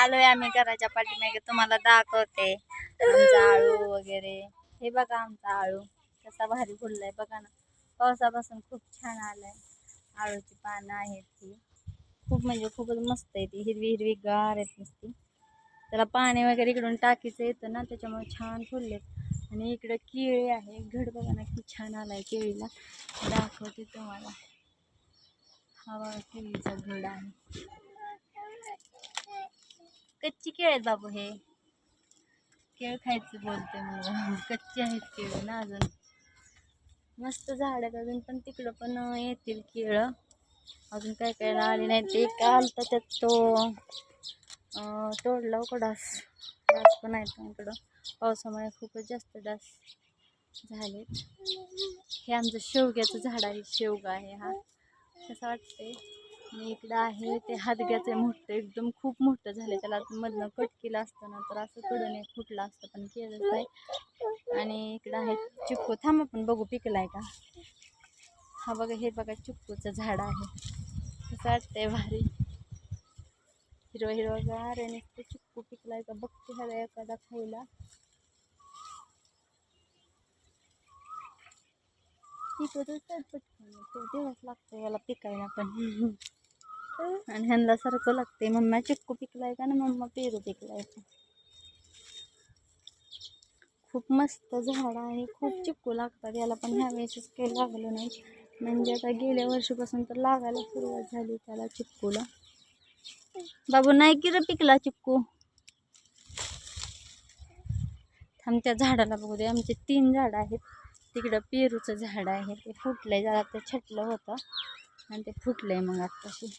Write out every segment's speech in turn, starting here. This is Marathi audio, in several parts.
आलोय आम्ही घराच्या पाठीमागे. तुम्हाला दाखवते. आमचा आळू वगैरे. हे बघा आमचा आळू. कसा भारी फुललाय. बघा ना. पावसापासून खूप छान आलाय. आळूची पानं आहेत ती. खूप म्हणजे खूपच मस्त आहे ती. हिरवी हिरवी गार आहेत नुसती. त्याला पाणी वगैरे इकडून टाकीचं येतं ना त्याच्यामुळे छान फुललेत. आणि इकडं केळी आहे. घड बघा ना किती छान आलाय केळीला. दाखवते तुम्हाला. हा बघा केळीचा घड आहे. कच्ची केळ आहेत बाबू हे. केळ खायचं बोलते मला. कच्ची आहेत केळ ना अजून. मस्त झाड आहेत अजून पण तिकडं पण येतील केळं. अजून काय काय आले नाही. ते काल तर त्यात तो तोडला हो डास डास पण आहेत इकडं. पावसामुळे खूपच जास्त डास झालेत. हे आमचं शेवग्याचं झाड आहे. शेवगा आहे हा. कसं वाटतंय? आणि इकडं आहे ते हादग्याचं मोठं एकदम खूप मोठं झालं. त्याला मधनं कट केलं असतं ना तर असं कडून एक फुटलं असतं पण केलंच नाही. आणि इकडं आहे चिक्कू. थांब आपण बघू पिकलाय का? हा बघा हे बघा चिक्कूचं झाड आहे. कसं वाटतंय भारी. हिरवं हिरवं गार आणि ते चिक्कू पिकलाय का? बघते हव्या एखादा खायला पिकतच तर पटकन खूप दिवस लागतो याला पिकायला पण. आणि ह्यांना सारखं लागते मम्मा चिक्कू पिकलाय का ना मम्मा पेरू पिकलाय का? खूप मस्त झाड आहे. खूप चिक्कू लागतात याला पण ह्या वेळेसच काही लागलं नाही. म्हणजे आता गेल्या वर्षीपासून तर लागायला सुरुवात झाली त्याला चिक्कूला. बाबू नाही की रे पिकला चिक्कू? आमच्या झाडाला बघू दे. आमचे तीन झाडं आहेत. तिकडं पेरूचं झाड आहे. ते फुटलंय. जरा ते छटलं होतं. आणि ते फुटलंय मग आत्ताशी.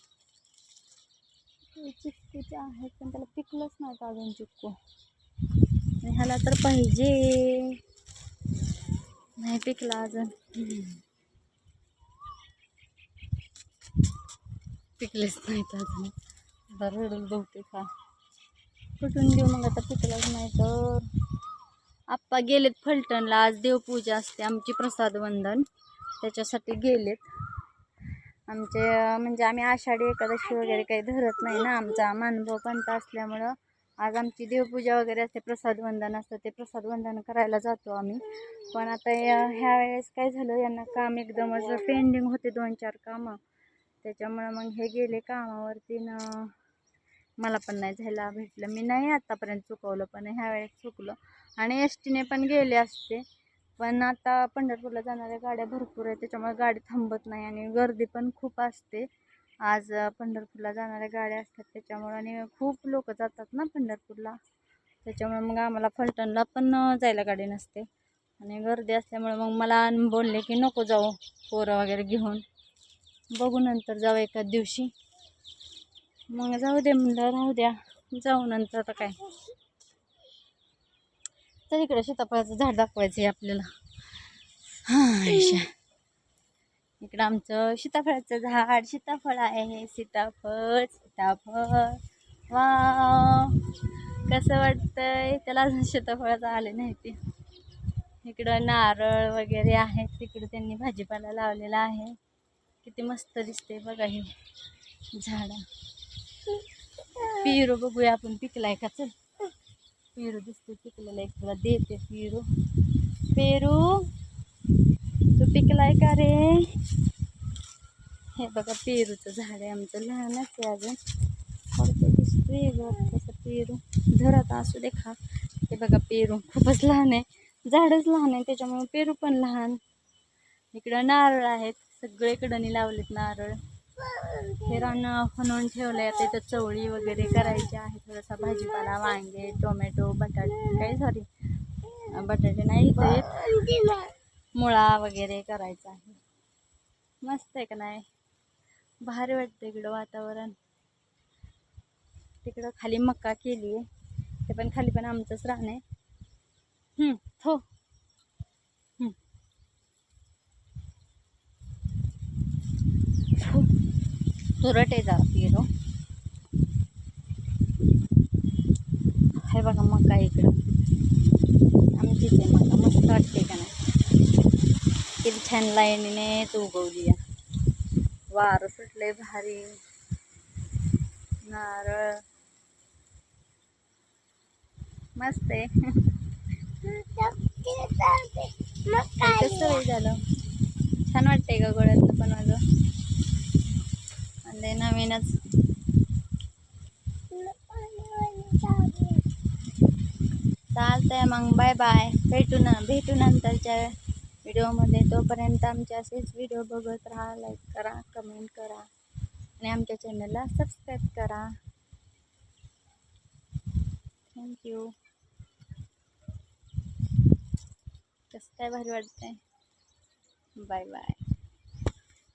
चिक्कूचे आहेत पण त्याला पिकलंच नाही अजून चिक्कू. ह्याला तर पाहिजे. नाही पिकला अजून. पिकलेच नाहीत अजून. आता रडून बहुतेक हा कुठून देऊ मग आता पिकलाच नाही तर आप्पा गेलेत फलटणला. आज देवपूजा असते आमची प्रसाद वंदन. त्याच्यासाठी गेलेत. आमचे म्हणजे आम्ही आषाढी एकादशी वगैरे काही धरत नाही ना आमचा. मानभाव पंत असल्यामुळं आज आमची देवपूजा वगैरे असते प्रसाद वंदन असतं ते प्रसाद वंदन करायला जातो आम्ही. पण आता ह्या वेळेस काय झालं यांना काम एकदमच पेंडिंग होते दोन चार कामं. त्याच्यामुळं मग हे गेले कामावरती ना मला पण नाही जायला भेटलं. मी नाही आतापर्यंत चुकवलं पण ह्यावेळेस चुकलं. आणि एस टीने पण गेले असते. पण आता पंढरपूरला जाणाऱ्या गाड्या भरपूर आहेत त्याच्यामुळे गाडी थांबत नाही आणि गर्दी पण खूप असते. आज पंढरपूरला जाणाऱ्या गाड्या असतात त्याच्यामुळं आणि खूप लोक जातात ना पंढरपूरला. त्याच्यामुळे मग आम्हाला फलटणला पण जायला गाडी नसते. आणि गर्दी असल्यामुळे मग मला बोलले की नको जाऊ पोरं वगैरे घेऊन. बघू नंतर जाऊ एका दिवशी. मग जाऊ दे म्हणलं राहू द्या. जाऊ नंतर आता काय. तर इकडे सीताफळाचं झाड दाखवायचं आहे आपल्याला हां. इकडं आमचं सीताफळाचं झाड सीताफळ आहे सीताफळ सीताफळ. वा कसं वाटतंय? त्याला अजून सीताफळाचं आले नाही ते. इकडं नारळ वगैरे आहे तिकडं त्यांनी भाजीपाला लावलेला आहे. किती मस्त दिसते बघा हे झाड. पेरू बघूया आपण पिकलाय का चल? पेरू दिसते पिकलेला. एक तुला देते पेरू. पेरू तू पिकलाय का रे? हे बघा पेरूचं झाड आहे आमचं. लहानच आहे अजून. थोडं दिसतोय बघ कसं पेरू. धरत असू दे खा. हे बघा पेरू खूपच लहान आहे. झाडच लहान आहे त्याच्यामुळे पेरू पण लहान. इकडं नारळ आहेत. सगळीकडं लावलेत नारळ. हे रान ठेवलं आहे आता इथं चवळी वगैरे करायची आहे. थोडासा भाजीपाला वांगे टोमॅटो बटाटे काही सॉरी बटाटे नाही इथं मुळा वगैरे करायचा आहे. मस्त आहे का नाही? भारी वाटतं इकडं वातावरण. तिकडं खाली मक्का केली आहे ते पण खाली पण आमचंच राहणं आहे. थो हो हम्म. हो. तुरट आहे जरा पेरू हे बघा मका इकडं. आमचीच आहे मका मस्त वाटते का नाही? किती छान लाईनीने उगवली आहे. वारं सुटलंय भारी. नारळ. मस्त आहे. कसं झालं? छान वाटतंय का गोळ्यातलं पण माझं? आणि नवीनच चालतंय मग बाय बाय भेटू ना, भेटू नंतरच्या व्हिडिओमध्ये तोपर्यंत आमचे असेच व्हिडिओ बघत राहा लाईक करा कमेंट करा. आणि आमच्या चॅनलला सबस्क्राईब करा. थँक्यू कसं काय भारी वाटतंय. Bye bye